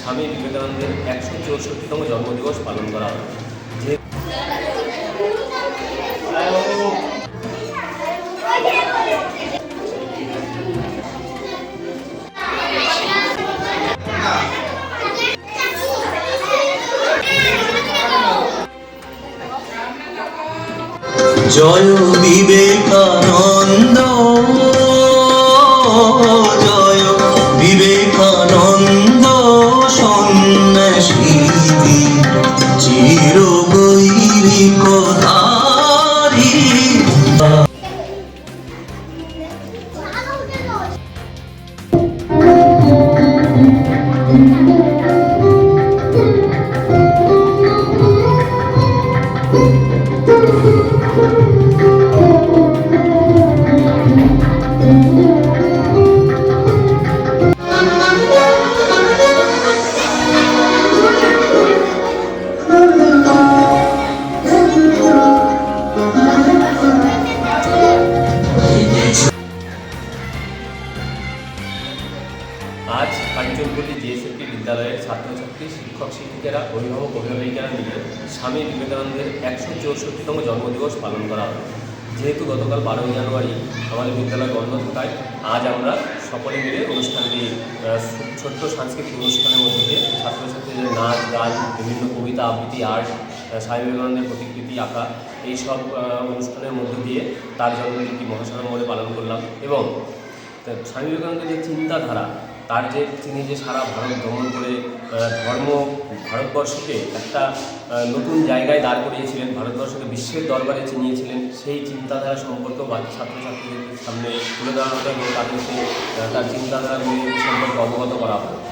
স্বামী বিবেকানন্দের একশো চৌষট্টিতম জন্মদিবস পালন করা হয়। জয় বিবেকানন্দ। আজ কাঞ্চনপল্লী জিএসএফপি বিদ্যালয়ের ছাত্রছাত্রী, শিক্ষক, শিক্ষিকারা, অভিভাবক, অভিভাবিকারা মিলে স্বামী বিবেকানন্দের একশো চৌষট্টিতম জন্মদিবস পালন করা হয়। যেহেতু গতকাল বারোই জানুয়ারি আমাদের বিদ্যালয় বন্ধ থাকায় আজ আমরা সকলে মিলে অনুষ্ঠানটি ছোট্ট সাংস্কৃতিক অনুষ্ঠানের মধ্যে দিয়ে ছাত্রছাত্রীদের নাচ, গান, বিভিন্ন কবিতা, আবৃত্তি, আর্ট স্বামী বিবেকানন্দের প্রতিকৃতি, আঁকা এইসব অনুষ্ঠানের মধ্য দিয়ে তার জন্মদিনটি মহাসড়ম্বরে পালন করলাম এবং স্বামী বিবেকানন্দের যে চিন্তাধারা তার যে, তিনি যে সারা ভারত ভ্রমণ করে ধর্ম ভারতবর্ষকে একটা নতুন জায়গায় দাঁড় করিয়েছিলেন, ভারতবর্ষকে বিশ্বের দরবারে চিনিয়েছিলেন, সেই চিন্তাধারা সম্পর্ক বা ছাত্রছাত্রীদের সামনে তুলে ধরা হতো এবং তাদেরকে তার চিন্তাধারাগুলি সম্পর্কে অবগত করা হয়?